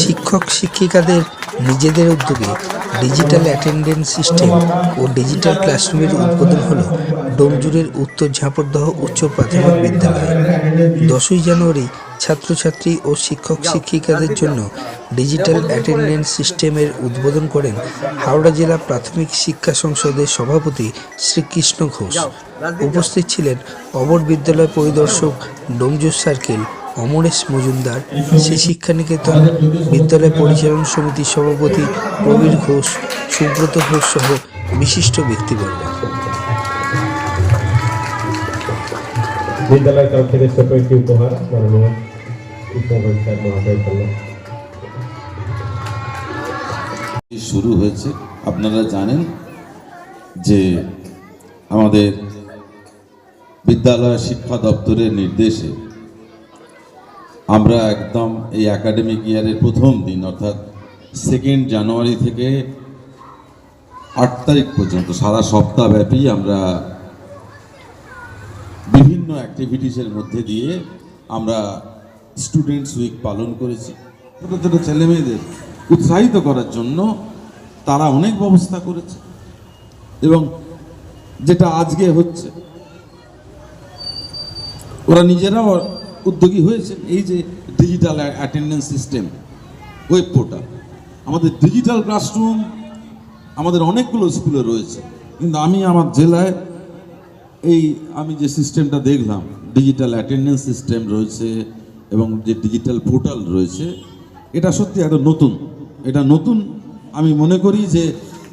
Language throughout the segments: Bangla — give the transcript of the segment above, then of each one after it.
শিক্ষক শিক্ষিকাদের নিজেদের উদ্যোগে ডিজিটাল অ্যাটেন্ডেন্স সিস্টেম ও ডিজিটাল ক্লাসরুমের উদ্বোধন হল ডোমজুড়ের উত্তর ঝাঁপরদহ উচ্চ প্রাথমিক বিদ্যালয়ে। দশই জানুয়ারি ছাত্রছাত্রী ও শিক্ষক শিক্ষিকাদের জন্য ডিজিটাল অ্যাটেন্ডেন্স সিস্টেমের উদ্বোধন করেন হাওড়া জেলা প্রাথমিক শিক্ষা সংসদের সভাপতি শ্রীকৃষ্ণ ঘোষ। উপস্থিত ছিলেন অমর বিদ্যালয় পরিদর্শক ডোমজুর সার্কেল অমরেশ মজুমদার শ্রী শিক্ষানিকেতন বিদ্যালয় পরিচালনা সমিতির সভাপতি প্রবীর ঘোষ সুব্রত ঘোষ সহ বিশিষ্ট ব্যক্তিবর্গ। বিদ্যালয়ের তরফ থেকে ছোট একটি উপহার মাননীয় কৃষ্ণগঞ্জ মহাশয়ের জন্য। শুরু হয়েছে। আপনারা জানেন যে আমাদের বিদ্যালয় শিক্ষা দপ্তরের নির্দেশে আমরা একদম এই একাডেমিক ইয়ারের প্রথম দিন, অর্থাৎ সেকেন্ড জানুয়ারি থেকে আট তারিখ পর্যন্ত সারা সপ্তাহব্যাপী আমরা বিভিন্ন অ্যাক্টিভিটিসের মধ্যে দিয়ে আমরা স্টুডেন্টস উইক পালন করেছি। ছোটো ছোটো ছেলেমেয়েদের উৎসাহিত করার জন্য তারা অনেক ব্যবস্থা করেছে। এবং যেটা আজকে হচ্ছে, ওরা নিজেরাও উদ্যোগী হয়েছেন এই যে digital attendance system web portal আমাদের ডিজিটাল ক্লাসরুম আমাদের অনেকগুলো স্কুলে রয়েছে। কিন্তু আমি আমার জেলায় এই আমি যে সিস্টেমটা দেখলাম ডিজিটাল অ্যাটেন্ডেন্স সিস্টেম রয়েছে এবং যে ডিজিটাল পোর্টাল রয়েছে, এটা সত্যি একটা নতুন। এটা নতুন, আমি মনে করি যে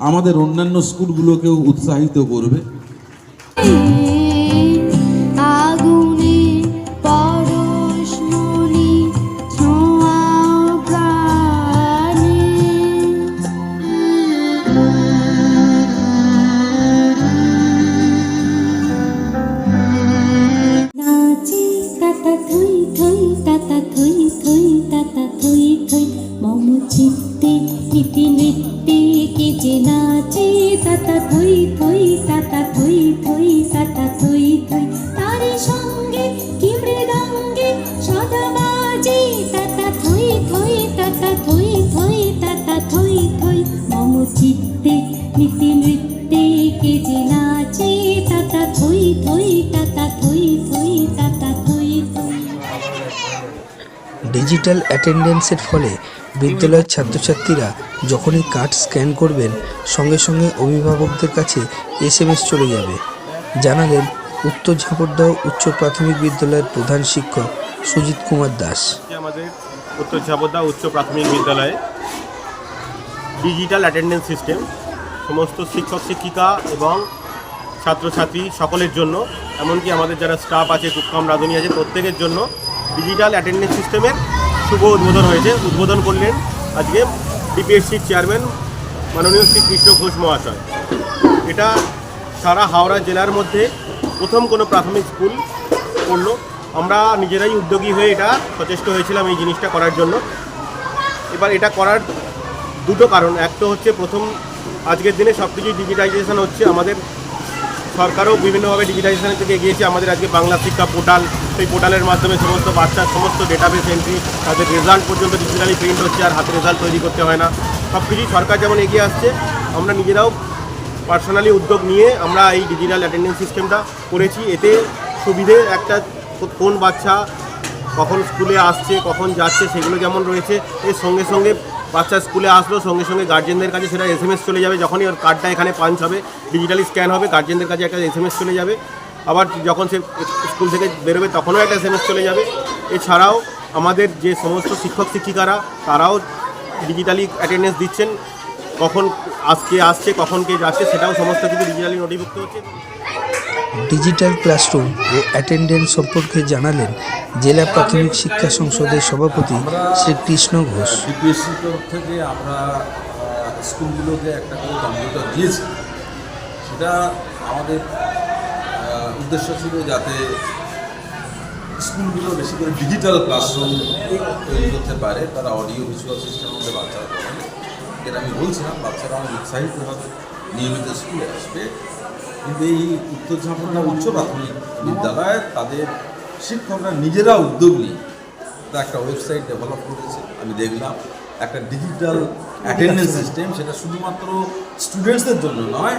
আমাদের অন্যান্য স্কুলগুলোকেও উৎসাহিত করবে। ta thôi thôi mau một chi ti đi ti ni digital অ্যাটেন্ডেন্সের ফলে বিদ্যালয়ের ছাত্রছাত্রীরা যখনই কার্ড স্ক্যান করবেন, সঙ্গে সঙ্গে অভিভাবকদের কাছে এসএমএস চলে যাবে। জানালেন উত্তর ঝাপড়দহ উচ্চ প্রাথমিক বিদ্যালয়ের প্রধান শিক্ষক সুজিত কুমার দাস। আমাদের উত্তর ঝাপদা উচ্চ প্রাথমিক বিদ্যালয়ে ডিজিটাল অ্যাটেন্ডেন্স সিস্টেম, সমস্ত শিক্ষক, শিক্ষিকা এবং ছাত্রছাত্রী সকলের জন্য, এমনকি আমাদের যারা স্টাফ আছে কুকাম রাঁধুনি আছে, প্রত্যেকের জন্য ডিজিটাল অ্যাটেন্ডেন্স সিস্টেমের শুভ উদ্বোধন হয়েছে। উদ্বোধন করলেন আজকে ডিপিএসসির চেয়ারম্যান মাননীয় শ্রী কৃষ্ণ ঘোষ মহাশয়। এটা সারা হাওড়া জেলার মধ্যে প্রথম কোনো প্রাথমিক স্কুল করল। আমরা নিজেরাই উদ্যোগী হয়ে এটা সচেষ্ট হয়েছিলাম এই জিনিসটা করার জন্য। এবার এটা করার দুটো কারণ। এক তো হচ্ছে প্রথম, আজকের দিনে সব কিছুই ডিজিটাইজেশন হচ্ছে। আমাদের সরকারও বিভিন্নভাবে ডিজিটাইজেশনের থেকে এগিয়েছে। আমাদের আজকে বাংলা শিক্ষা পোর্টাল সেই পোর্টালের মাধ্যমে সমস্ত বাচ্চার সমস্ত ডেটাবেস এন্ট্রি তাদের রেজাল্ট পর্যন্ত ডিজিটালি প্রিন্ট হচ্ছে আর হাতে রেজাল্ট তৈরি করতে হয় না। সব কিছুই সরকার যেমন এগিয়ে আসছে, আমরা নিজেরাও পার্সোনালি উদ্যোগ নিয়ে আমরা এই ডিজিটাল অ্যাটেন্ডেন্স সিস্টেমটা করেছি। এতে সুবিধে একটা কোন বাচ্চা কখন স্কুলে আসছে, কখন যাচ্ছে, সেগুলো যেমন রয়েছে, এর সঙ্গে সঙ্গে বাচ্চা স্কুলে আসলো, সঙ্গে সঙ্গে গার্জেনদের কাছে সেটা এস চলে যাবে। যখনই ওর কার্ডটা এখানে পাঞ্চ হবে ডিজিটালি স্ক্যান হবে গার্জেনদের কাছে একটা এস চলে যাবে। আবার যখন সে স্কুল থেকে বেরোবে, তখনও একটা এস চলে যাবে। এছাড়াও আমাদের যে সমস্ত শিক্ষক, শিক্ষিকারা, তারাও ডিজিটালি অ্যাটেন্ডেন্স দিচ্ছেন। কখন আজকে আসছে, কখন কে যাচ্ছে, সেটাও সমস্ত কিছু ডিজিটালি নোটিভুক্ত হচ্ছে। ডিজিটাল ক্লাসরুম ও অ্যাটেন্ডেন্স সম্পর্কে জানালেন জেলা প্রাথমিক শিক্ষা সংসদের সভাপতি শ্রী কৃষ্ণ ঘোষ। থেকে আমরা স্কুলগুলোকে একটা করে কম্পিউটার দিয়েছি। সেটা আমাদের উদ্দেশ্য ছিল যাতে স্কুলগুলো বেশি করে ডিজিটাল ক্লাসরুম তৈরি করতে পারে, তারা অডিও ভিজুয়াল সিস্টেমের মধ্যে বাচ্চারা পড়াবে যেটা আমি বলছিলাম, বাচ্চারা অনেক উৎসাহিত হবে। নিয়মিত স্কুলে আসবে। কিন্তু এই উত্তর ঝাপড়া উচ্চ প্রাথমিক বিদ্যালয়ে তাদের শিক্ষকরা নিজেরা উদ্যোগ নিয়ে তা একটা ওয়েবসাইট ডেভেলপ করেছে। আমি দেখলাম, একটা ডিজিটাল অ্যাটেন্ডেন্স সিস্টেম সেটা শুধুমাত্র স্টুডেন্টসদের জন্য নয়,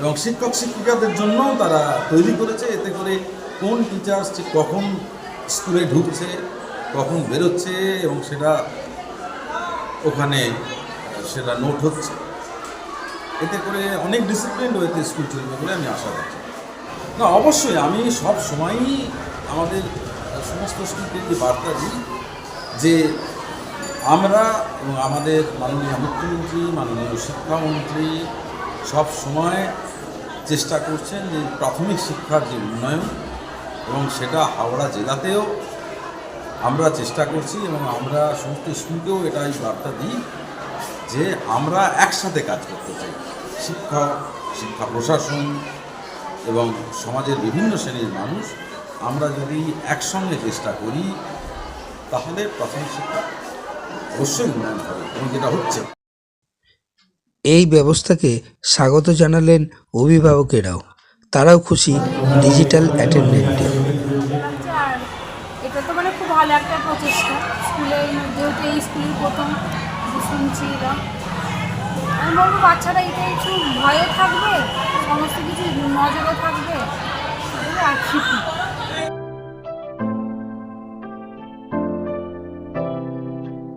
এবং শিক্ষক শিক্ষিকাদের জন্যও তারা তৈরি করেছে। এতে করে কোন টিচার্স কখন স্কুলে ঢুকছে, কখন বেরোচ্ছে, এবং সেটা ওখানে, সেটা নোট হচ্ছে। এতে করে অনেক ডিসিপ্লিন রয়েছে স্কুল চলবে বলে আমি আশা করছি না, অবশ্যই আমি সব সময়ই আমাদের সমস্ত স্কুলকে বার্তা দিই যে আমরা এবং আমাদের মাননীয় মুখ্যমন্ত্রী, মাননীয় শিক্ষামন্ত্রী সব সময় চেষ্টা করছেন যে প্রাথমিক শিক্ষার যে উন্নয়ন এবং সেটা হাওড়া জেলাতেও আমরা চেষ্টা করছি এবং আমরা সমস্ত স্কুলকেও এটাই বার্তা দিই যে আমরা একসাথে কাজ করতে চাই। শিক্ষা শিক্ষা প্রশাসন এবং সমাজের বিভিন্ন শ্রেণির মানুষ আমরা যদি একসঙ্গে চেষ্টা করি তাহলে প্রাথমিক শিক্ষা অবশ্যই উন্নয়ন হবে এবং যেটা হচ্ছে। এই ব্যবস্থাকে স্বাগত জানালেন অভিভাবকেরাও। তারাও খুশি ডিজিটাল অ্যাটেন্ডেন্টে। এটা তো মানে খুব ভালো একটা প্রচেষ্টা। স্কুলে যেহেতু এই স্কুলের প্রথম শুনছি এরা আমি বলব, বাচ্চারা এটা একটু ভয়ে থাকবে, সমস্ত কিছু নজরে থাকবে। আর কি